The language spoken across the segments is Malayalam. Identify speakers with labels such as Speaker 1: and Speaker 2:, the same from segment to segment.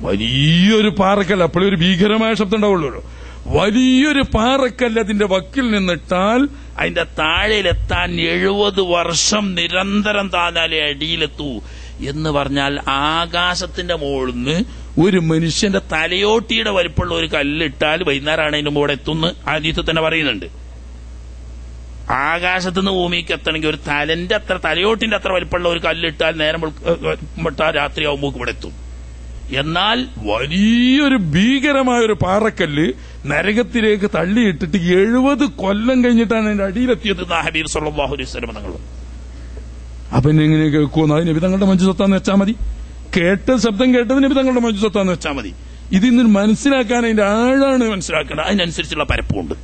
Speaker 1: വലിയൊരു പാറക്കല്ല്. അപ്പോഴേ ഒരു ഭീകരമായ ശബ്ദം ഉണ്ടാവുള്ളൂ. വലിയൊരു പാറക്കല്ല് അതിന്റെ വക്കിൽ നിന്നിട്ടാൽ അതിന്റെ താഴെയിലെത്താൻ എഴുപത് വർഷം നിരന്തരം താനാലേ അടിയിലെത്തൂ എന്ന് പറഞ്ഞാൽ ആകാശത്തിന്റെ മുകളിൽ നിന്ന് ഒരു മനുഷ്യന്റെ തലയോട്ടിയുടെ വലിപ്പമുള്ള ഒരു കല്ലിട്ടാൽ വൈകുന്നേരമാണ് അതിന്റെ മുകളിൽ എത്തുന്നു ആദ്യത്തെ തന്നെ പറയുന്നുണ്ട്. ആകാശത്തുനിന്ന് ഭൂമിക്ക് എത്തണമെങ്കിൽ ഒരു തലന്റെ അത്ര തലയോട്ടിന്റെ അത്ര വലിപ്പമുള്ള ഒരു കല്ലിട്ടാൽ നേരം രാത്രിയാവുമ്പോൾ ഇവിടെ എത്തും. എന്നാൽ വലിയൊരു ഭീകരമായ ഒരു പാറക്കല്ല് നരകത്തിലേക്ക് തള്ളിയിട്ടിട്ട് എഴുപത് കൊല്ലം കഴിഞ്ഞിട്ടാണ് അതിന്റെ അടിയിലെത്തിയത് ഹരീർ സല്ലല്ലാഹു അലൈഹി വസല്ലം തങ്ങൾ. അപ്പൊ എങ്ങനെ കേൾക്കുമെന്ന്? അതിന് നബി തങ്ങളുടെ മഞ്ജു സ്വത്താന്ന് വെച്ചാൽ മതി. കേട്ട ശബ്ദം കേട്ടതിന് നബി തങ്ങളുടെ മഞ്ജു സ്വത്താന്ന് വെച്ചാൽ മതി. ഇത് ഇന്ന് മനസ്സിലാക്കാൻ അതിന്റെ ആഴാണ് മനസ്സിലാക്കേണ്ടത്. അതിനനുസരിച്ചുള്ള പരപ്പുണ്ട്.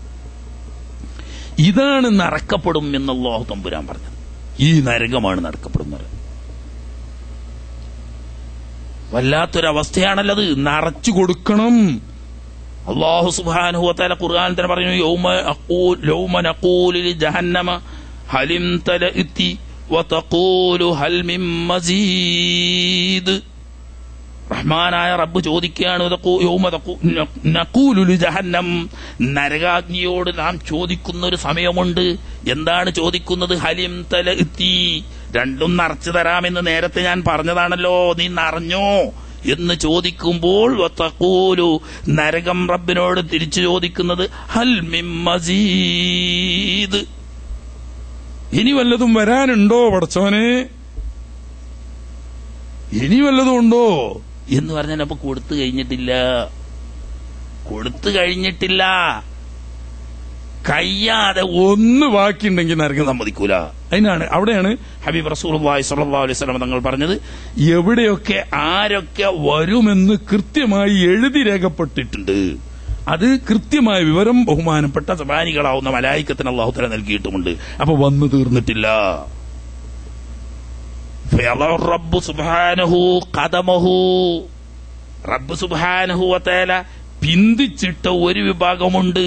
Speaker 1: ഇതാണ് നറക്കപ്പെടും എന്നുള്ള തമ്പുരാൻ പറഞ്ഞത്. ഈ നരകമാണ് നടക്കപ്പെടുന്നത് വല്ലാത്തൊരവസ്ഥയാണല്ലോ അത് നിറച്ചു കൊടുക്കണം. അള്ളാഹു സുബാനുഹുവത്താല ഖുർആൻ തന്നെ പറഞ്ഞു യൗമ ലൗമ നഖൂലി ജഹന്നമ ഹലിം വതഖൂലു ഹൽ മസീദ്. റഹ്മാനായ റബ്ബ് ചോദിക്കുകയാണ് നക്കൂലുലു ജഹന്നം. നരകാഗ്നിയോട് നാം ചോദിക്കുന്ന ഒരു സമയമുണ്ട്. എന്താണ് ചോദിക്കുന്നത്? ഹലിം തലഇത്തി രണ്ടും നിറച്ചു തരാമെന്ന് നേരത്തെ ഞാൻ പറഞ്ഞതാണല്ലോ. നീ നിറഞ്ഞോ എന്ന് ചോദിക്കുമ്പോൾ വത്തഖൂലു നരകം റബ്ബിനോട് തിരിച്ചു ചോദിക്കുന്നത് ഹൽ മസീദ്. ഇനി വല്ലതും വരാനുണ്ടോ പടച്ചവനെ? ഇനി വല്ലതും ഉണ്ടോ? എന്ന് പറഞ്ഞാൽ അപ്പൊ കൊടുത്തു കഴിഞ്ഞിട്ടില്ല. കൊടുത്തു കഴിഞ്ഞിട്ടില്ല. കയ്യാതെ ഒന്ന് ബാക്കിയുണ്ടെങ്കിൽ നരകം സമ്മതിക്കൂല. അതിനാണ് അവിടെയാണ് ഹബീബ് റസൂൽ സല്ലാ അലൈഹി സ്വലം തങ്ങൾ പറഞ്ഞത് എവിടെയൊക്കെ ആരൊക്കെ വരുമെന്ന് കൃത്യമായി എഴുതി രേഖപ്പെട്ടിട്ടുണ്ട്. അത് കൃത്യമായ വിവരം ബഹുമാനപ്പെട്ട സമാനികളാവുന്ന മലായിക്കത്തിന് അള്ളാഹുത്തല നൽകിയിട്ടുമുണ്ട്. അപ്പൊ വന്നു തീർന്നിട്ടില്ല. റബ്ബു സുബാനഹു പിന്തിച്ചിട്ട ഒരു വിഭാഗമുണ്ട്.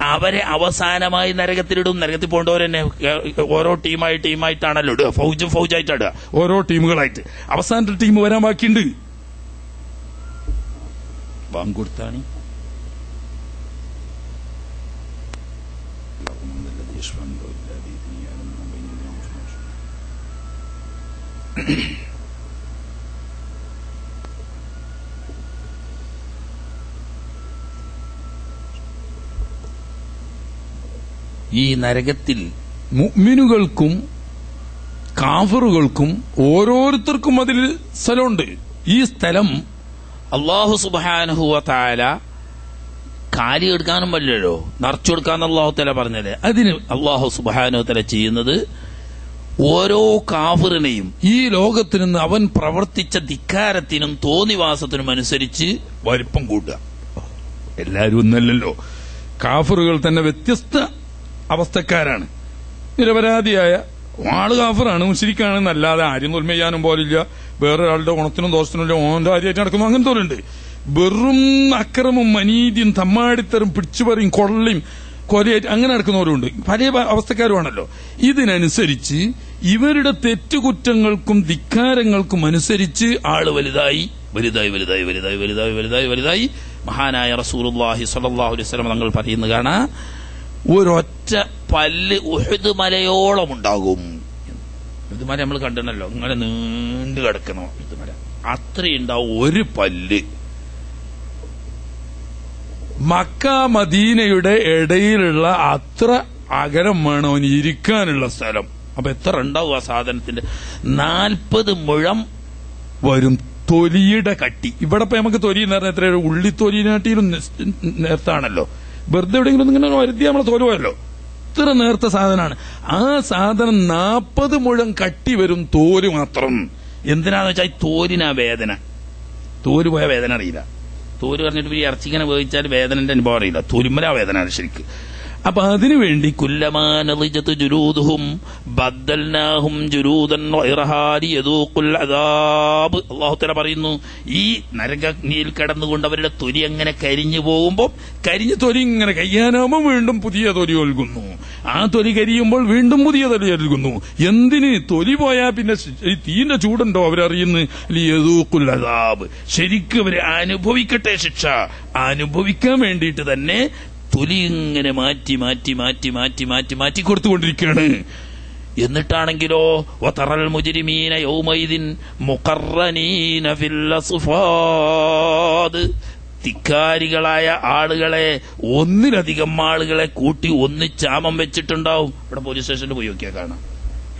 Speaker 1: അവരെ അവസാനമായി നരകത്തിലിടും. നരകത്തിൽ പോകേണ്ടവരെന്നെ ഓരോ ടീമായി ടീമായിട്ടാണല്ലോ ഇടുക. ഫൗജ് ഫൗജായിട്ടാണ് ഇടുക. ഓരോ ടീമുകളായിട്ട്. അവസാനത്തെ ടീം വരാൻ ബാക്കിയുണ്ട്. ബാങ്കൊടുത്താണ് ഈ നരകത്തിൽ മുഗ്മിനുകൾക്കും കാഫറുകൾക്കും ഓരോരുത്തർക്കും അതിൽ സ്ഥലമുണ്ട്. ഈ സ്ഥലം അള്ളാഹു സുബാനഹുവ താല കാലി എടുക്കാനും പറ്റില്ലല്ലോ. നിറച്ചു കൊടുക്കാന്ന് അള്ളാഹു തല പറഞ്ഞല്ലേ അതിന് അള്ളാഹു സുബാനു തല ചെയ്യുന്നത് ഓരോ കാഫറിനെയും ഈ ലോകത്തിൽ നിന്ന് അവൻ പ്രവർത്തിച്ച ധിക്കാരത്തിനും തോന്നിവാസത്തിനും അനുസരിച്ച് വലിപ്പം കൂട്ടുക. എല്ലാവരും ഒന്നല്ലല്ലോ. കാഫറുകൾ തന്നെ വ്യത്യസ്ത അവസ്ഥക്കാരാണ്. നിരപരാധിയായ ആൾ കാഫറാണ് മുസ്ലിക്കാണെന്നല്ലാതെ ആരും തൊൽമ ചെയ്യാനും പോലില്ല. വേറൊരാളുടെ ഗുണത്തിനും ദോഷത്തിനും ഇല്ല ഓൻ കാര്യമായിട്ട് നടക്കുന്നു. അങ്ങനത്തെ ഉണ്ട് വെറും അക്രമം അനീതിയും തമ്മാടിത്തരും പിടിച്ചുപറിയും കൊള്ളയും കൊലയായിട്ട് അങ്ങനെ നടക്കുന്നവരുണ്ട്. പല അവസ്ഥക്കാരുമാണല്ലോ. ഇതിനനുസരിച്ച് ഇവരുടെ തെറ്റുകുറ്റങ്ങൾക്കും ധിക്കാരങ്ങൾക്കും അനുസരിച്ച് ആൾ വലുതായി വലുതായി വലുതായി വലുതായി വലുതായി വലുതായി വലുതായി. മഹാനായ റസൂലുള്ളാഹി സ്വല്ലല്ലാഹു അലൈഹി വസല്ലം തങ്ങൾ പറയുന്നത് കാണാ. ഒരൊറ്റ പല്ല് ഉഹുദ് മലയോളം ഉണ്ടാകും. ഉഹുദ് മല നമ്മൾ കണ്ടണല്ലോ ഇങ്ങനെ നീണ്ടു കിടക്കണോ ഉഹുദ് മല. അത്രയുണ്ടാവും ഒരു പല്ല്. മക്ക മദീനയുടെ ഇടയിലുള്ള അത്ര അകലം വേണം ഇരിക്കാനുള്ള സ്ഥലം. അപ്പൊ എത്ര ഉണ്ടാവും ആ സാധനത്തിന്റെ? നാൽപ്പത് മുഴം വരും തൊലിയുടെ കട്ടി. ഇവിടെ ഇപ്പൊ നമുക്ക് തൊലി എന്ന് പറഞ്ഞാൽ എത്ര ഉള്ളി തൊലിനാട്ടിലും നേർത്താണല്ലോ വെറുതെ എവിടെയെങ്കിലും ഇങ്ങനെ വരുത്തി നമ്മളെ തോലുമല്ലോ ഇത്ര നേർത്ത സാധനമാണ്. ആ സാധനം നാൽപ്പത് മുഴം കട്ടി വരും തോൽ മാത്രം. എന്തിനാന്ന് വെച്ചാൽ തോലിനാ വേദന. തോൽ പോയ വേദന അറിയില്ല. തോൽ പറഞ്ഞിട്ട് ഇറച്ചിങ്ങനെ വേവിച്ചാൽ വേദനന്റെ അനുഭവം അറിയില്ല. തൊലിമല വേദന ശരിക്ക്. അപ്പൊ അതിനുവേണ്ടി കുല്ലമാനലിജത്ത് ജുരൂദുഹും ബദ്ദൽനാഹും ജുരൂദൻ അള്ളാഹുത്തല പറയുന്നു ഈ നരകഗ്നിയിൽ കടന്നുകൊണ്ട് അവരുടെ തൊലി അങ്ങനെ കരിഞ്ഞു പോകുമ്പോൾ കരിഞ്ഞ തൊലി ഇങ്ങനെ കയ്യാനാകുമ്പോൾ വീണ്ടും പുതിയ തൊലി ഒൽകുന്നു. ആ തൊലി കരിയുമ്പോൾ വീണ്ടും പുതിയ തൊലി ഒൽകുന്നു. എന്തിന് തൊലി പോയാൽ പിന്നെ തീന്റെ ചൂടുണ്ടോ അവരറിയുന്നു ശരിക്കും അവരെ അനുഭവിക്കട്ടെ ശിക്ഷ. അനുഭവിക്കാൻ വേണ്ടിയിട്ട് തന്നെ തൊലി ഇങ്ങനെ മാറ്റി മാറ്റി മാറ്റി മാറ്റി മാറ്റി മാറ്റി കൊടുത്തുകൊണ്ടിരിക്കുകയാണ്. എന്നിട്ടാണെങ്കിലോ വതറൽ മുജ്രിമീന യൗമൈദിൻ മുഖറനീന തിക്കാരികളായ ആളുകളെ ഒന്നിലധികം ആളുകളെ കൂട്ടി ഒന്നിച്ചാമം വെച്ചിട്ടുണ്ടാവും. ഇവിടെ പോലീസ് സ്റ്റേഷനിൽ പോയി നോക്കിയാൽ കാണാം.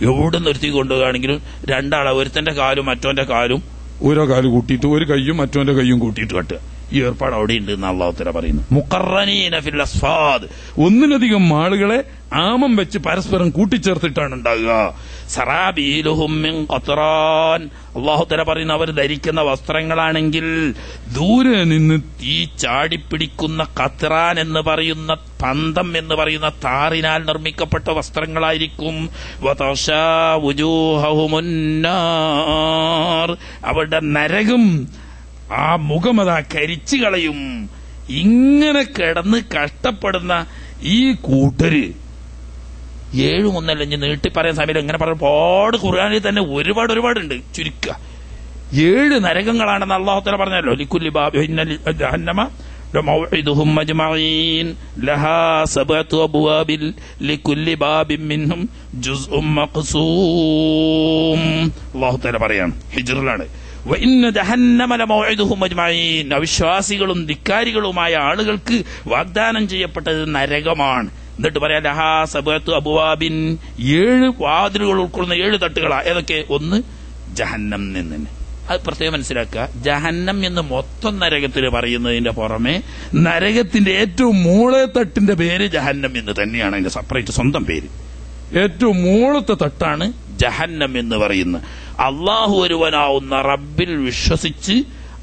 Speaker 1: എവിടെ നിർത്തി കൊണ്ടുപോകുകയാണെങ്കിലും രണ്ടാളെ ഒരുത്തന്റെ കാലും മറ്റോന്റെ കാലും ഓരോ കാൽ കൂട്ടിയിട്ട് ഒരു കൈയും മറ്റോന്റെ കൈയും കൂട്ടിയിട്ട് കെട്ടുക. ഈ ഏർപ്പാട് അവിടെ ഉണ്ട് എന്ന് അള്ളാഹുത്തല പറയുന്നു. മുക്കറനീനഫിൽ ഫിൽ അസ്ഫാദ്. ഒന്നിലധികം ആളുകളെ ആമം വെച്ച് പരസ്പരം കൂട്ടിച്ചേർത്തിട്ടാണ് ഉണ്ടാകുക അള്ളാഹുത്തല പറയുന്ന അവർ ധരിക്കുന്ന വസ്ത്രങ്ങളാണെങ്കിൽ ദൂരെ നിന്ന് തീ ചാടിപ്പിടിക്കുന്ന കത്രാൻ എന്ന് പറയുന്ന പന്തം എന്ന് പറയുന്ന താറിനാൽ നിർമ്മിക്കപ്പെട്ട വസ്ത്രങ്ങളായിരിക്കും. അവരുടെ നരകം ആ മുഖമതാ കരിച്ചു കളയും ഇങ്ങനെ കിടന്ന് കഷ്ടപ്പെടുന്ന ഈ കൂട്ടര് ഏഴും ഒന്നല്ല ഞാൻ നീട്ടി പറയാൻ സമയത്ത് എങ്ങനെ പറയാം ഒരുപാട് ഖുർആാനിൽ തന്നെ ഒരുപാട് ഒരുപാടുണ്ട് ചുരുക്കുക ഏഴ് നരകങ്ങളാണെന്ന് അള്ളാഹുത്തല പറഞ്ഞല്ലോ ലിക്കുല്ലി ബാബിന്നമ موعدهم أجمعين لها سبعة أبواب لكل باب منهم جزء مقسوم الله تعالى പറയാണ് ഹിജ്റിലാണ് വഇന്ന ജഹന്നമ ലമൗഇദുഹും അജ്മഈൻ അവിശ്വാസികളും ധിക്കാരികളുമായ ആളുകൾക്ക് വാഗ്ദാനം ചെയ്യപ്പെട്ടത് നരകമാണ്. എന്നിട്ട് പറയാം ലഹാ സബത്തു അബുവാബിൻ ഏഴ് വാതിലുകൾ ഉൾക്കൊള്ളുന്ന ഏഴ് തട്ടുകളാ. ഏതൊക്കെ? ഒന്ന് ജഹന്നം നിന്ന്. അത് പ്രത്യേകം മനസ്സിലാക്കുക. ജഹന്നം എന്ന് മൊത്തം നരകത്തിൽ പറയുന്നതിന്റെ പുറമെ നരകത്തിന്റെ ഏറ്റവും മൂളെ തട്ടിന്റെ പേര് ജഹന്നം എന്ന് തന്നെയാണ്. അതിന്റെ സെപ്പറേറ്റ് സ്വന്തം പേര്. ഏറ്റവും മൂളത്തെ തട്ടാണ് ജഹന്നം എന്ന് പറയുന്നത്. അള്ളാഹു ഒരുവനാവുന്ന റബ്ബിൽ വിശ്വസിച്ച്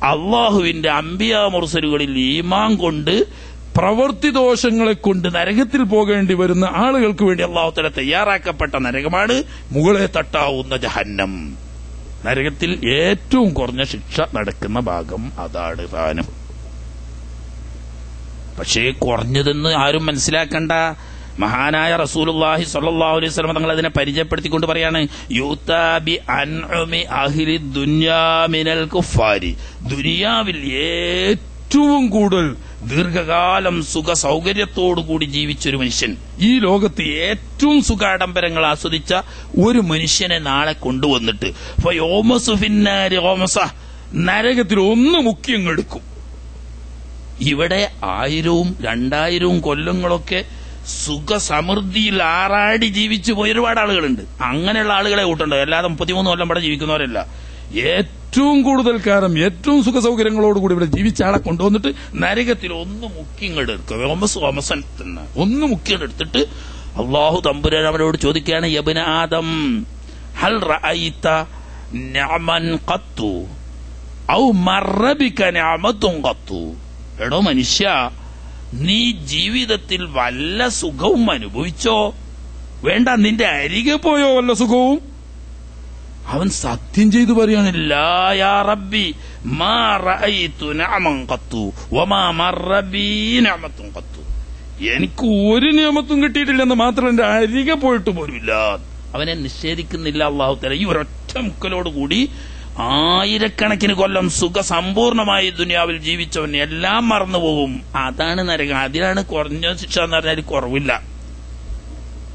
Speaker 1: അള്ളാഹുവിന്റെ അമ്പിയാ മുർസലുകളിൽ ഈമാൻ കൊണ്ട് പ്രവൃത്തി ദോഷങ്ങളെ കൊണ്ട് നരകത്തിൽ പോകേണ്ടി വരുന്ന ആളുകൾക്ക് വേണ്ടി അള്ളാഹുത്തല തയ്യാറാക്കപ്പെട്ട നരകമാണ് മുകളെ തട്ടാവുന്ന ജഹന്നം. നരകത്തിൽ ഏറ്റവും കുറഞ്ഞ ശിക്ഷ നടക്കുന്ന ഭാഗം അതാണ് താനും പക്ഷേ കുറഞ്ഞതെന്ന് ആരും മനസ്സിലാക്കണ്ട. മഹാനായ റസൂലുള്ളാഹി സ്വല്ലല്ലാഹു അലൈഹി വസല്ലം തങ്ങൾ അതിനെ പരിചയപ്പെടുത്തിക്കൊണ്ട് പറയാണ് യൂതാബി അൻഉമി അഹ്ലി ദുനിയാ മിനൽ കുഫാരി. ദുനിയാവിൽ ഏറ്റവും കൂടുതൽ ദീർഘകാലം സുഖ സൗകര്യത്തോടുകൂടി ജീവിച്ചൊരു മനുഷ്യൻ. ഈ ലോകത്ത് ഏറ്റവും സുഖാഡംബരങ്ങൾ ആസ്വദിച്ച ഒരു മനുഷ്യനെ നാളെ കൊണ്ടുവന്നിട്ട് നരകത്തിൽ ഒന്ന് മുഖ്യം ഇവിടെ ആയിരവും രണ്ടായിരവും കൊല്ലങ്ങളൊക്കെ സുഖസമൃദ്ധിയിൽ ആറാടി ജീവിച്ചു പോയ ഒരുപാട് ആളുകളുണ്ട്. അങ്ങനെയുള്ള ആളുകളെ കൂട്ടുണ്ട്? അല്ലാതെ മുപ്പത്തിമൂന്ന് കൊല്ലം ഇവിടെ ജീവിക്കുന്നവരല്ല. ഏറ്റവും കൂടുതൽ കാലം ഏറ്റവും സുഖ സൗകര്യങ്ങളോടുകൂടി ഇവിടെ ജീവിച്ച ആളെ കൊണ്ടുവന്നിട്ട് നരകത്തിൽ ഒന്ന് മുക്കിങ്ങെടുക്കുക ഓമസ് ഓമസൻ തന്നെ ഒന്ന് മുക്കിയെടുത്തിട്ട് അള്ളാഹു തമ്പുരാൻ അവരോട് ചോദിക്കുകയാണ് യബിന ആദം ഹൽ റഅയ്ത ഖത്തു? ഔ മറബിക കത്തു ഖത്തു? എടോ മനുഷ്യ നീ ജീവിതത്തിൽ വല്ല സുഖവും അനുഭവിച്ചോ? വേണ്ട നിന്റെ അരികെ പോയോ വല്ല സുഖവും? അവൻ സത്യം ചെയ്തു പറയാണ് റബ്ബി മാ റഅയ്തു നഅമൻ വമാ എനിക്ക് ഒരു നിയമത്തും കിട്ടിയിട്ടില്ലെന്ന് മാത്രം എന്റെ അരികെ പോയിട്ട് പോലുമില്ല. അവനെ നിഷേധിക്കുന്നില്ല അള്ളാഹു തല ഈ ഒരൊറ്റ മുക്കലോട് കൂടി ആയിരക്കണക്കിന് കൊല്ലം സുഖസമ്പൂർണമായി ദുനിയാവിൽ ജീവിച്ചവൻ എല്ലാം മറന്നു പോകും അതാണ് നരകം. അതിലാണ് കുറഞ്ഞ ശിക്ഷ എന്ന് പറഞ്ഞാൽ കുറവില്ല.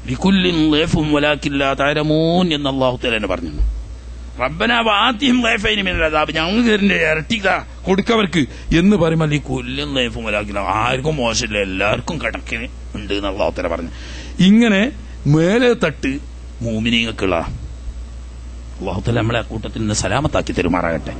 Speaker 1: ലിക്കുല്ലിൻ ലേഫും വലാക്കില്ല താരമൂൻ എന്ന് അള്ളാഹു പറഞ്ഞു കൊടുക്കവർക്ക് എന്ന് പറയുമ്പോൾ ആർക്കും മോശമില്ല. എല്ലാവർക്കും കിടക്കിന് ഉണ്ട് എന്ന് അള്ളാഹു പറഞ്ഞു. ഇങ്ങനെ മേലെ തട്ട് മൂമിനിങ്ങൾക്കുള്ള അള്ളാഹുത്തല നമ്മളെ ആ കൂട്ടത്തിൽ നിന്ന് സലാമത്താക്കി തെരുമാറാകട്ടെ.